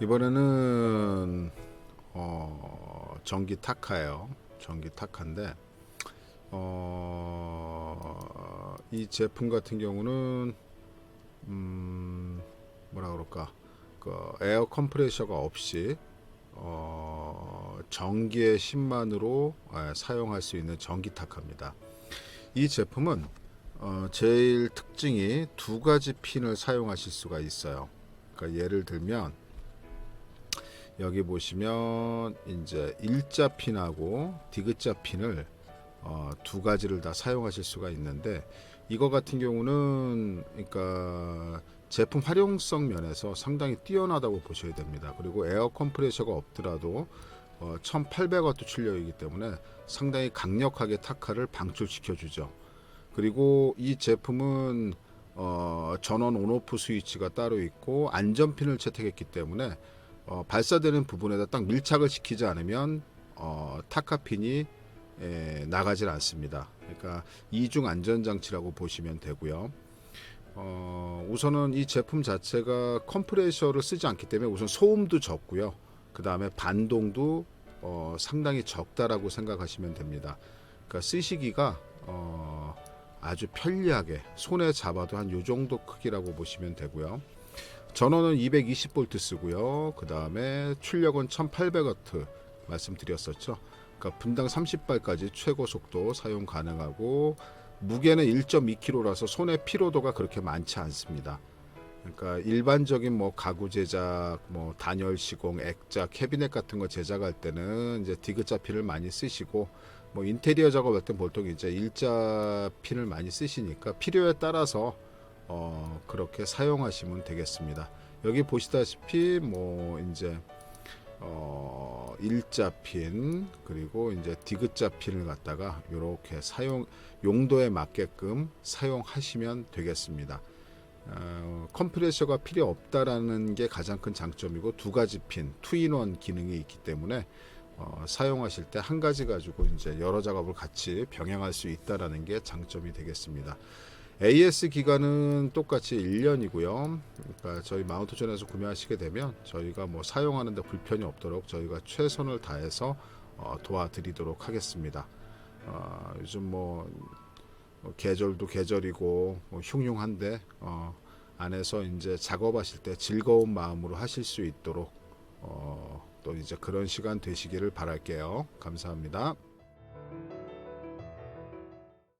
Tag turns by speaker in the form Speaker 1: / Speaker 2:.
Speaker 1: 이번에는 어, 전기 타카예요. 전기 타카인데 어, 이 제품 같은 경우는 음, 뭐라 그럴까 그 에어 컴프레셔가 없이 어, 전기의 힘만으로 예, 사용할 수 있는 전기 타카입니다. 이 제품은 어, 제일 특징이 두 가지 핀을 사용하실 수가 있어요. 그러니까 예를 들면 여기 보시면 이제 일자 핀하고 디귿자 핀을 어, 두 가지를 다 사용하실 수가 있는데 이거 같은 경우는 그러니까 제품 활용성 면에서 상당히 뛰어나다고 보셔야 됩니다. 그리고 에어 컴프레셔가 없더라도 어, 1800와트 출력이기 때문에 상당히 강력하게 타카를 방출시켜 주죠. 그리고 이 제품은 어, 전원 온오프 스위치가 따로 있고 안전핀을 채택했기 때문에 어, 발사되는 부분에다 딱 밀착을 시키지 않으면 어, 타카핀이 에, 나가질 않습니다. 그러니까 이중 안전 장치라고 보시면 되고요. 어, 우선은 이 제품 자체가 컴프레셔를 쓰지 않기 때문에 우선 소음도 적고요. 그 다음에 반동도 어, 상당히 적다라고 생각하시면 됩니다. 그러니까 쓰시기가 어, 아주 편리하게 손에 잡아도 한 요 정도 크기라고 보시면 되고요. 전원은 220V 쓰고요. 그 다음에 출력은 1800W 말씀드렸었죠. 그러니까 분당 30발까지 최고 속도 사용 가능하고 무게는 1.2kg라서 손의 피로도가 그렇게 많지 않습니다. 그러니까 일반적인 뭐 가구 제작, 뭐 단열 시공, 액자, 캐비넷 같은 거 제작할 때는 이제 디귿자 핀을 많이 쓰시고 뭐 인테리어 작업할 때 보통 이제 일자 핀을 많이 쓰시니까 필요에 따라서 어 그렇게 사용하시면 되겠습니다. 여기 보시다시피 뭐 이제 어 일자 핀 그리고 이제 디귿자 핀을 갖다가 이렇게 사용 용도에 맞게끔 사용하시면 되겠습니다. 어, 컴프레셔가 필요 없다라는 게 가장 큰 장점이고 두 가지 핀 투인원 기능이 있기 때문에 어, 사용하실 때 한 가지 가지고 이제 여러 작업을 같이 병행할 수 있다라는 게 장점이 되겠습니다. AS 기간은 똑같이 1년이고요. 그러니까 저희 마운트존에서 구매하시게 되면 저희가 뭐 사용하는데 불편이 없도록 저희가 최선을 다해서 어, 도와드리도록 하겠습니다. 어, 요즘 뭐 어, 계절도 계절이고 뭐 흉흉한데 어, 안에서 이제 작업하실 때 즐거운 마음으로 하실 수 있도록 어, 또 이제 그런 시간 되시기를 바랄게요. 감사합니다.